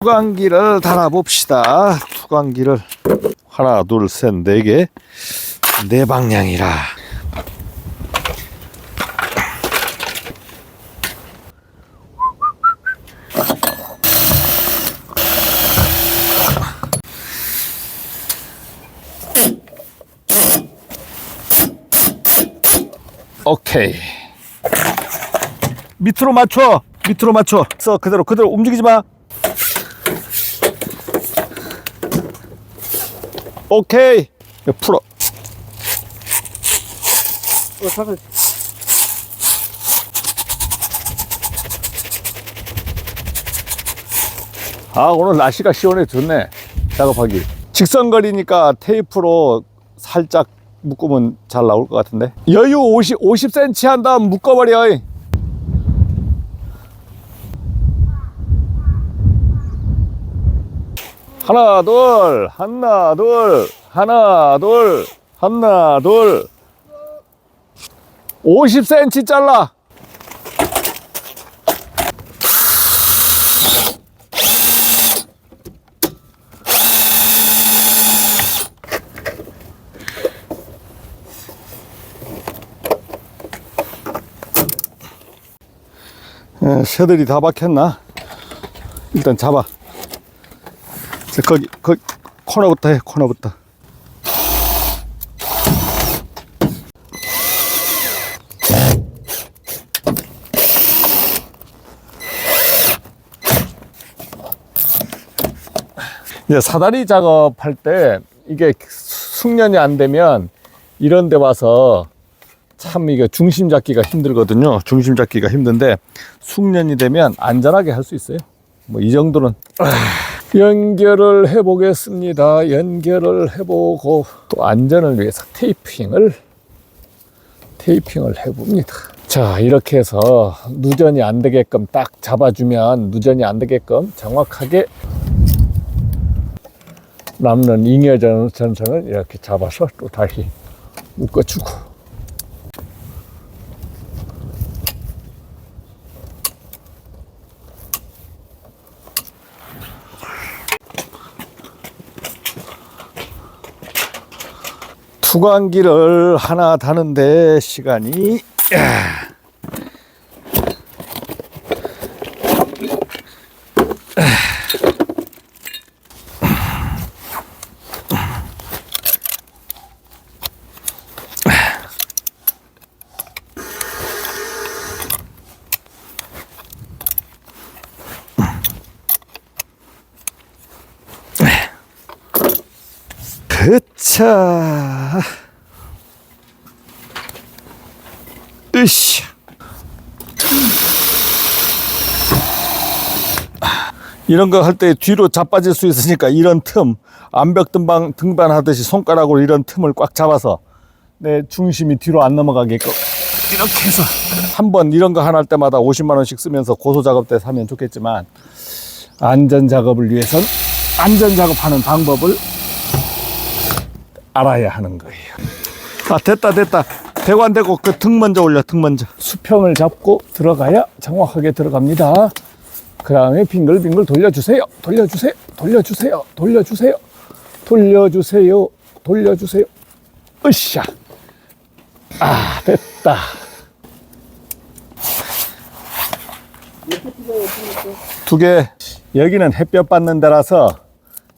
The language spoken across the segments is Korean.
투광기를 달아봅시다. 투광기를 하나, 둘, 셋, 네 개, 네 방향이라. 오케이. 밑으로 맞춰. 밑으로 맞춰. 써 그대로 그대로 움직이지 마. 오케이. 풀어. 어, 잠깐. 아 오늘 날씨가 시원해 좋네. 작업하기. 직선거리니까 테이프로 살짝 묶으면 잘 나올 것 같은데. 여유 50 50cm 한 다음 묶어버려. 하나 둘 하나 둘 하나 둘 하나 둘. 50cm 잘라. 에, 새들이 다 박혔나? 일단 잡아. 자, 거기 거기 코너부터 해 코너부터 이제 사다리 작업할 때 이게 숙련이 안 되면 이런 데 와서 참 이게 중심 잡기가 힘들거든요. 중심 잡기가 힘든데 숙련이 되면 안전하게 할 수 있어요. 뭐 이 정도는 아, 연결을 해 보겠습니다. 연결을 해 보고 또 안전을 위해서 테이핑을 테이핑을 해 봅니다. 자, 이렇게 해서 누전이 안 되게끔 딱 잡아주면 누전이 안 되게끔 정확하게 남는 잉여 전- 전선을 이렇게 잡아서 또 다시 묶어주고 투광기를 하나 다는데 시간이 야. 그차 으쌰 이런 거 할 때 뒤로 자빠질 수 있으니까 이런 틈 암벽 등반 등반하듯이 손가락으로 이런 틈을 꽉 잡아서 내 중심이 뒤로 안 넘어가게끔 이렇게 해서 한 번 이런 거 하나 할 때마다 50만 원씩 쓰면서 고소 작업 때 사면 좋겠지만 안전 작업을 위해선 안전 작업하는 방법을 알아야 하는 거예요. 아 됐다 됐다. 대고 안 되고 그 등 먼저 올려 등 먼저. 수평을 잡고 들어가야 정확하게 들어갑니다. 그 다음에 빙글빙글 돌려주세요. 돌려주세요. 돌려주세요. 돌려주세요. 돌려주세요. 돌려주세요. 으쌰. 아 됐다. 두 개. 여기는 햇볕 받는 데라서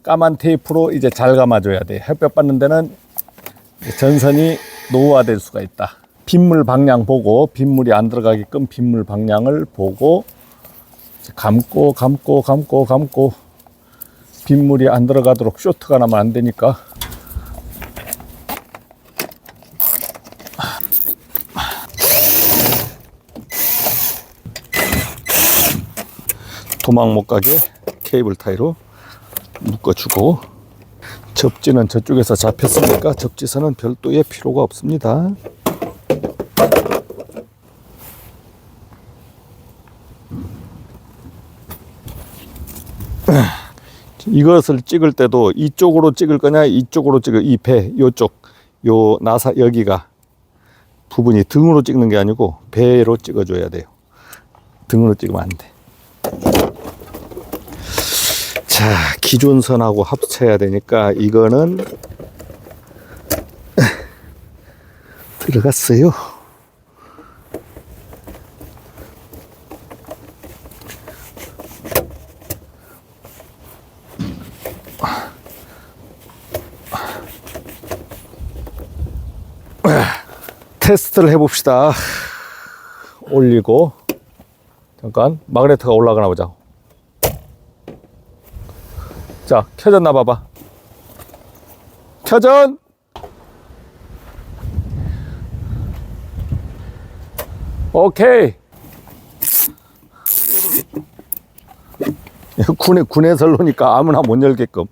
까만 테이프로 이제 잘 감아줘야 돼. 햇볕 받는 데는 전선이 노후화될 수가 있다. 빗물 방향 보고 빗물이 안 들어가게끔 빗물 방향을 보고 감고 감고 감고 감고 빗물이 안 들어가도록 쇼트가 나면 안 되니까 도망 못 가게 케이블 타이로 묶어주고 접지는 저쪽에서 잡혔으니까 접지선은 별도의 필요가 없습니다. 이것을 찍을 때도 이쪽으로 찍을 거냐 이쪽으로 찍을 이 배 요쪽 요 나사 여기가 부분이 등으로 찍는 게 아니고 배로 찍어줘야 돼요. 등으로 찍으면 안 돼. 자, 기존선하고 합쳐야 되니까 이거는 들어갔어요. 테스트를 해봅시다. 올리고 잠깐 마그네트가 올라가나 보자. 자, 켜졌나 봐봐. 켜전! 오케이. 군에, 군에 설로니까 아무나 못 열게끔.